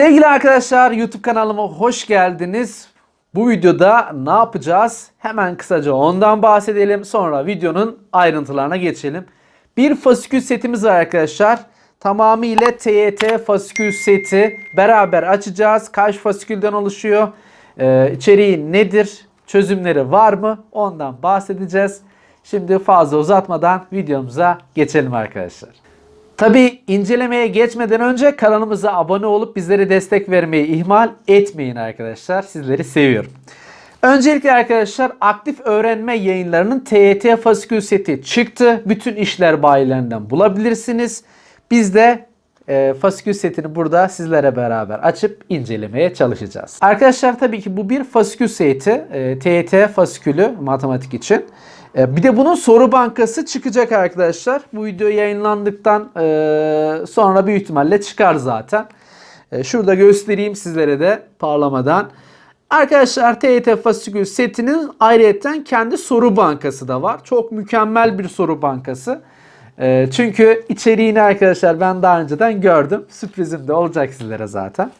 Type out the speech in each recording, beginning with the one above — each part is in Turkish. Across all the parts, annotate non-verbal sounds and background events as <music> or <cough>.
Sevgili arkadaşlar YouTube kanalıma hoş geldiniz. Bu videoda ne yapacağız? Hemen kısaca ondan bahsedelim. Sonra videonun ayrıntılarına geçelim. Bir fasikül setimiz var arkadaşlar. Tamamıyla TYT fasikül seti. Beraber açacağız. Kaç fasikülden oluşuyor? Ee, içeriği nedir? Çözümleri var mı? Ondan bahsedeceğiz. Şimdi fazla uzatmadan videomuza geçelim arkadaşlar. Tabi incelemeye geçmeden önce kanalımıza abone olup bizlere destek vermeyi ihmal etmeyin arkadaşlar. Sizleri seviyorum. Öncelikle arkadaşlar aktif öğrenme yayınlarının TYT fasikül seti çıktı. Bütün işler bayilerinden bulabilirsiniz. Biz de e, fasikül setini burada sizlere beraber açıp incelemeye çalışacağız. Arkadaşlar tabii ki bu bir fasikül seti. E, TYT fasikülü matematik için. E, bir de bunun soru bankası çıkacak arkadaşlar. Bu video yayınlandıktan e, sonra büyük ihtimalle çıkar zaten. E, şurada göstereyim sizlere de parlamadan. Arkadaşlar TYT fasikül setinin ayrıyeten kendi soru bankası da var. Çok mükemmel bir soru bankası. Çünkü içeriğini arkadaşlar ben daha önceden gördüm. Sürprizim de olacak sizlere zaten.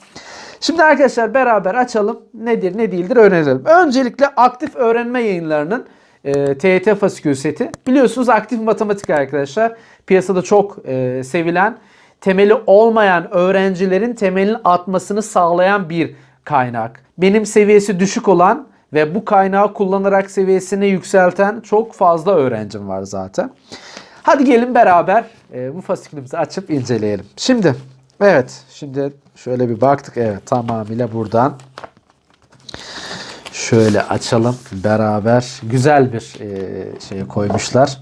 Şimdi arkadaşlar beraber açalım. Nedir ne değildir öğrenelim. Öncelikle aktif öğrenme yayınlarının e, TYT fasikül seti. Biliyorsunuz aktif matematik arkadaşlar. Piyasada çok e, sevilen, temeli olmayan öğrencilerin temelini atmasını sağlayan bir kaynak. Benim seviyesi düşük olan ve bu kaynağı kullanarak seviyesini yükselten çok fazla öğrencim var zaten. Hadi gelin beraber e, bu fasikülümüzü açıp inceleyelim. Şimdi evet şimdi şöyle bir baktık evet tamamıyla buradan şöyle açalım beraber güzel bir e, şey koymuşlar.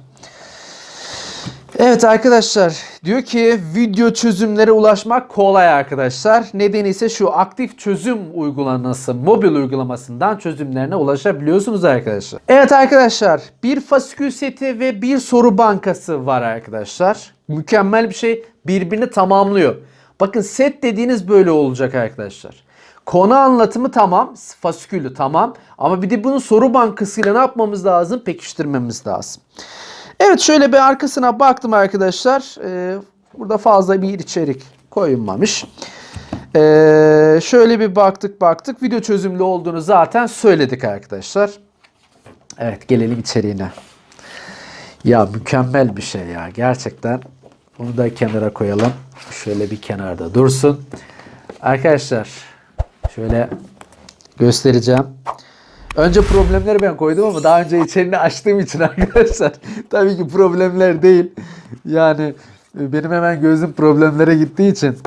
Evet arkadaşlar diyor ki video çözümlere ulaşmak kolay arkadaşlar. Nedeni ise şu aktif çözüm uygulaması mobil uygulamasından çözümlerine ulaşabiliyorsunuz arkadaşlar. Evet arkadaşlar bir fasikül seti ve bir soru bankası var arkadaşlar. Mükemmel bir şey birbirini tamamlıyor. Bakın set dediğiniz böyle olacak arkadaşlar. Konu anlatımı tamam, fasikülü tamam ama bir de bunun soru bankasıyla ne yapmamız lazım? Pekiştirmemiz lazım. Evet şöyle bir arkasına baktım arkadaşlar. Ee, burada fazla bir içerik koyulmamış. Ee, şöyle bir baktık baktık. Video çözümlü olduğunu zaten söyledik arkadaşlar. Evet gelelim içeriğine. Ya mükemmel bir şey ya gerçekten. Bunu da kenara koyalım. Şöyle bir kenarda dursun. Arkadaşlar şöyle göstereceğim. Önce problemleri ben koydum ama daha önce içeriğini açtığım için <laughs> arkadaşlar tabii ki problemler değil. Yani benim hemen gözüm problemlere gittiği için.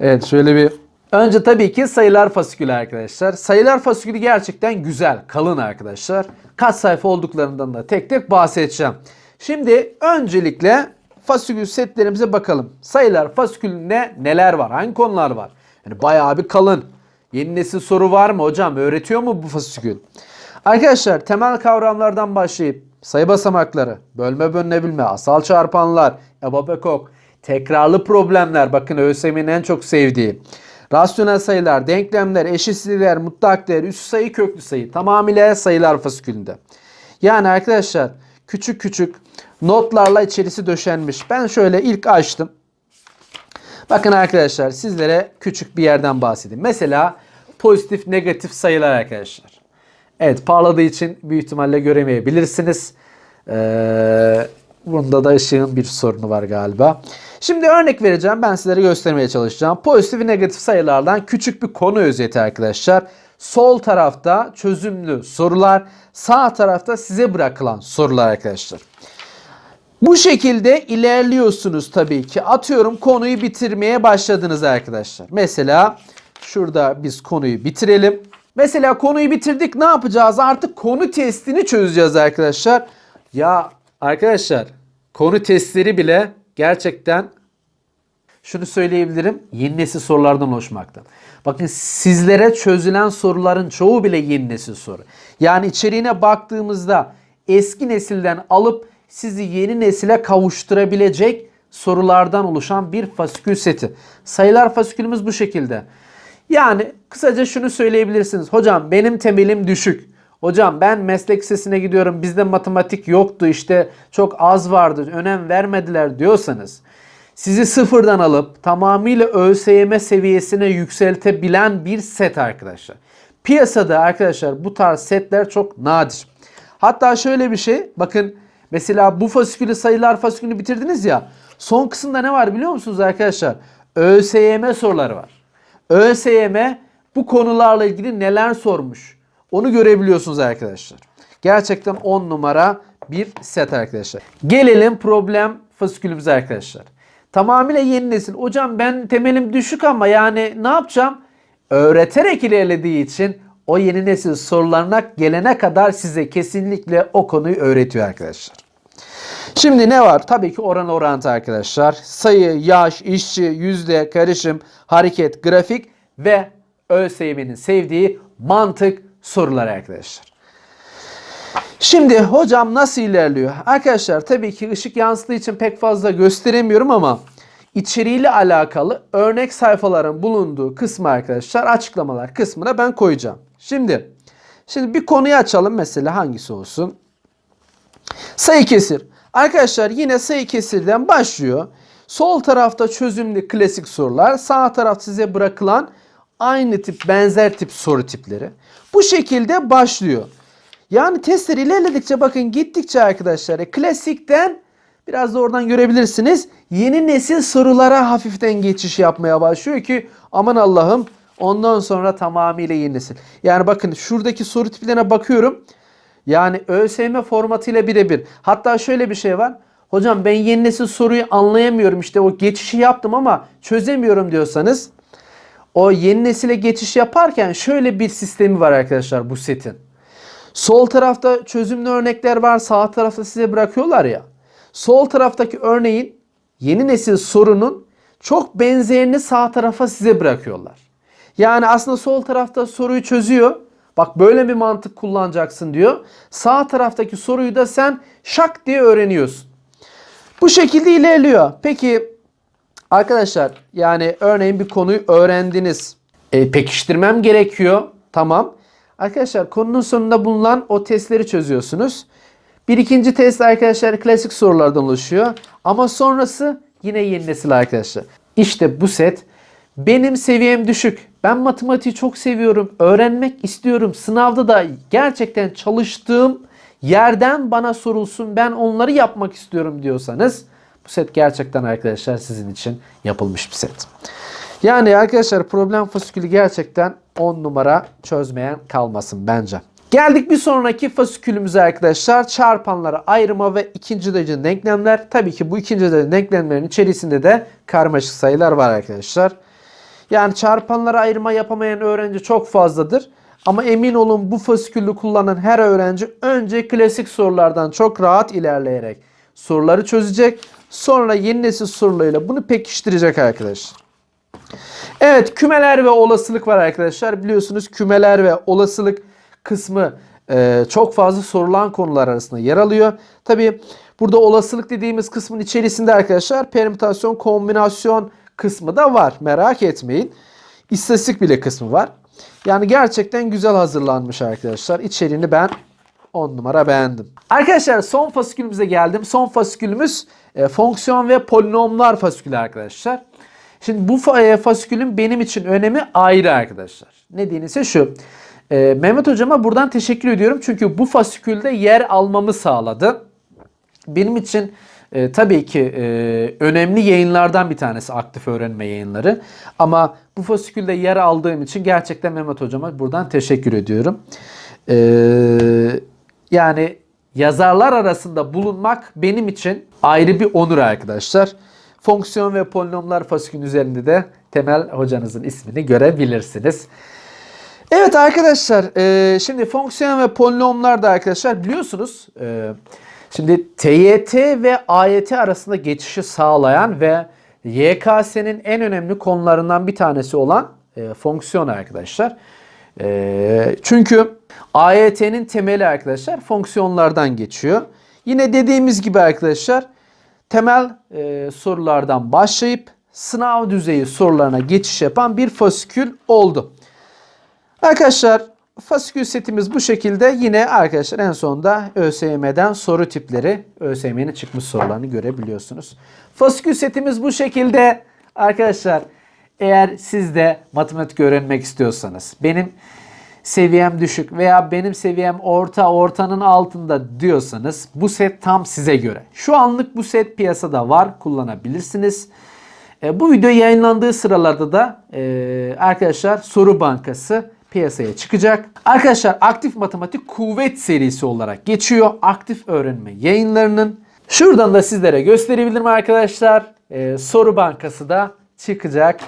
Evet şöyle bir Önce tabii ki sayılar fasikülü arkadaşlar. Sayılar fasikülü gerçekten güzel, kalın arkadaşlar. Kaç sayfa olduklarından da tek tek bahsedeceğim. Şimdi öncelikle fasikül setlerimize bakalım. Sayılar fasikülünde neler var? Hangi konular var? Yani bayağı bir kalın. Yeni nesil soru var mı hocam? Öğretiyor mu bu fasikül? Arkadaşlar temel kavramlardan başlayıp sayı basamakları, bölme bölünebilme, asal çarpanlar, ebabekok, tekrarlı problemler bakın ÖSYM'nin en çok sevdiği. Rasyonel sayılar, denklemler, eşitsizlikler, mutlak değer, üst sayı, köklü sayı tamamıyla sayılar fasikülünde. Yani arkadaşlar küçük küçük notlarla içerisi döşenmiş. Ben şöyle ilk açtım. Bakın arkadaşlar sizlere küçük bir yerden bahsedeyim. Mesela pozitif negatif sayılar arkadaşlar. Evet parladığı için büyük ihtimalle göremeyebilirsiniz. Ee, bunda da ışığın bir sorunu var galiba. Şimdi örnek vereceğim. Ben sizlere göstermeye çalışacağım. Pozitif ve negatif sayılardan küçük bir konu özeti arkadaşlar. Sol tarafta çözümlü sorular, sağ tarafta size bırakılan sorular arkadaşlar. Bu şekilde ilerliyorsunuz tabii ki. Atıyorum konuyu bitirmeye başladınız arkadaşlar. Mesela şurada biz konuyu bitirelim. Mesela konuyu bitirdik ne yapacağız? Artık konu testini çözeceğiz arkadaşlar. Ya arkadaşlar konu testleri bile gerçekten şunu söyleyebilirim. Yeni nesil sorulardan oluşmakta. Bakın sizlere çözülen soruların çoğu bile yeni nesil soru. Yani içeriğine baktığımızda eski nesilden alıp sizi yeni nesile kavuşturabilecek sorulardan oluşan bir fasikül seti. Sayılar fasikülümüz bu şekilde. Yani kısaca şunu söyleyebilirsiniz. Hocam benim temelim düşük. Hocam ben meslek lisesine gidiyorum. Bizde matematik yoktu işte çok az vardı. Önem vermediler diyorsanız sizi sıfırdan alıp tamamıyla ÖSYM seviyesine yükseltebilen bir set arkadaşlar. Piyasada arkadaşlar bu tarz setler çok nadir. Hatta şöyle bir şey bakın mesela bu fasikülü sayılar fasikülünü bitirdiniz ya son kısımda ne var biliyor musunuz arkadaşlar? ÖSYM soruları var. ÖSYM bu konularla ilgili neler sormuş onu görebiliyorsunuz arkadaşlar. Gerçekten 10 numara bir set arkadaşlar. Gelelim problem fasikülümüze arkadaşlar. Tamamıyla yeni nesil. Hocam ben temelim düşük ama yani ne yapacağım? Öğreterek ilerlediği için o yeni nesil sorularına gelene kadar size kesinlikle o konuyu öğretiyor arkadaşlar. Şimdi ne var? Tabii ki oran orantı arkadaşlar. Sayı, yaş, işçi, yüzde, karışım, hareket, grafik ve ÖSYM'nin sevdiği mantık soruları arkadaşlar. Şimdi hocam nasıl ilerliyor? Arkadaşlar tabii ki ışık yansıdığı için pek fazla gösteremiyorum ama içeriğiyle alakalı örnek sayfaların bulunduğu kısmı arkadaşlar açıklamalar kısmına ben koyacağım. Şimdi şimdi bir konuyu açalım mesela hangisi olsun? Sayı kesir. Arkadaşlar yine sayı kesirden başlıyor. Sol tarafta çözümlü klasik sorular, sağ taraf size bırakılan aynı tip benzer tip soru tipleri. Bu şekilde başlıyor. Yani testler ilerledikçe bakın gittikçe arkadaşlar e, klasikten biraz da oradan görebilirsiniz. Yeni nesil sorulara hafiften geçiş yapmaya başlıyor ki aman Allah'ım ondan sonra tamamıyla yeni nesil. Yani bakın şuradaki soru tiplerine bakıyorum. Yani ÖSYM formatıyla birebir. Hatta şöyle bir şey var. Hocam ben yeni nesil soruyu anlayamıyorum işte o geçişi yaptım ama çözemiyorum diyorsanız o yeni nesile geçiş yaparken şöyle bir sistemi var arkadaşlar bu setin. Sol tarafta çözümlü örnekler var. Sağ tarafta size bırakıyorlar ya. Sol taraftaki örneğin yeni nesil sorunun çok benzerini sağ tarafa size bırakıyorlar. Yani aslında sol tarafta soruyu çözüyor. Bak böyle bir mantık kullanacaksın diyor. Sağ taraftaki soruyu da sen şak diye öğreniyorsun. Bu şekilde ilerliyor. Peki arkadaşlar yani örneğin bir konuyu öğrendiniz. E, pekiştirmem gerekiyor. Tamam. Arkadaşlar konunun sonunda bulunan o testleri çözüyorsunuz. Bir ikinci test arkadaşlar klasik sorulardan oluşuyor. Ama sonrası yine yeni nesil arkadaşlar. İşte bu set benim seviyem düşük. Ben matematiği çok seviyorum. Öğrenmek istiyorum. Sınavda da gerçekten çalıştığım yerden bana sorulsun. Ben onları yapmak istiyorum diyorsanız bu set gerçekten arkadaşlar sizin için yapılmış bir set. Yani arkadaşlar problem fasikülü gerçekten 10 numara çözmeyen kalmasın bence. Geldik bir sonraki fasikülümüze arkadaşlar. Çarpanlara ayırma ve ikinci derece denklemler. Tabii ki bu ikinci derece denklemlerin içerisinde de karmaşık sayılar var arkadaşlar. Yani çarpanlara ayırma yapamayan öğrenci çok fazladır. Ama emin olun bu fasikülü kullanan her öğrenci önce klasik sorulardan çok rahat ilerleyerek soruları çözecek. Sonra yeni nesil sorularıyla bunu pekiştirecek arkadaşlar. Evet kümeler ve olasılık var arkadaşlar. Biliyorsunuz kümeler ve olasılık kısmı e, çok fazla sorulan konular arasında yer alıyor. Tabi burada olasılık dediğimiz kısmın içerisinde arkadaşlar permütasyon, kombinasyon kısmı da var. Merak etmeyin. İstatistik bile kısmı var. Yani gerçekten güzel hazırlanmış arkadaşlar. İçeriğini ben 10 numara beğendim. Arkadaşlar son fasikülümüze geldim. Son fasikülümüz e, fonksiyon ve polinomlar fasikülü arkadaşlar. Şimdi bu e, fasikülün benim için önemi ayrı arkadaşlar. Nedeni ise şu. E, Mehmet hocama buradan teşekkür ediyorum. Çünkü bu fasikülde yer almamı sağladı. Benim için e, tabii ki e, önemli yayınlardan bir tanesi aktif öğrenme yayınları. Ama bu fasikülde yer aldığım için gerçekten Mehmet hocama buradan teşekkür ediyorum. E, yani yazarlar arasında bulunmak benim için ayrı bir onur arkadaşlar. Fonksiyon ve polinomlar fasikülün üzerinde de Temel hocanızın ismini görebilirsiniz. Evet arkadaşlar e, şimdi fonksiyon ve polinomlar da arkadaşlar biliyorsunuz e, şimdi TYT ve AYT arasında geçişi sağlayan ve YKS'nin en önemli konularından bir tanesi olan e, fonksiyon arkadaşlar. E, çünkü AYT'nin temeli arkadaşlar fonksiyonlardan geçiyor. Yine dediğimiz gibi arkadaşlar temel e, sorulardan başlayıp sınav düzeyi sorularına geçiş yapan bir fasikül oldu. Arkadaşlar fasikül setimiz bu şekilde. Yine arkadaşlar en sonunda ÖSYM'den soru tipleri, ÖSYM'nin çıkmış sorularını görebiliyorsunuz. Fasikül setimiz bu şekilde. Arkadaşlar eğer siz de matematik öğrenmek istiyorsanız, benim seviyem düşük veya benim seviyem orta, ortanın altında diyorsanız bu set tam size göre. Şu anlık bu set piyasada var, kullanabilirsiniz. E, bu video yayınlandığı sıralarda da e, arkadaşlar soru bankası piyasaya çıkacak. Arkadaşlar aktif matematik kuvvet serisi olarak geçiyor. Aktif öğrenme yayınlarının. Şuradan da sizlere gösterebilirim arkadaşlar. E, soru bankası da çıkacak.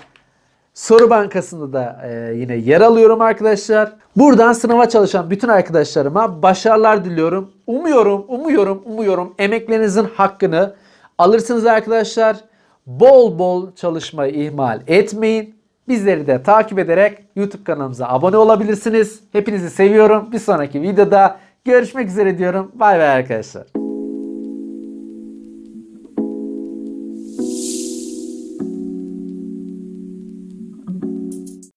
Soru bankasında da e, yine yer alıyorum arkadaşlar. Buradan sınava çalışan bütün arkadaşlarıma başarılar diliyorum. Umuyorum, umuyorum, umuyorum emeklerinizin hakkını alırsınız arkadaşlar. Bol bol çalışmayı ihmal etmeyin. Bizleri de takip ederek YouTube kanalımıza abone olabilirsiniz. Hepinizi seviyorum. Bir sonraki videoda görüşmek üzere diyorum. Bay bay arkadaşlar.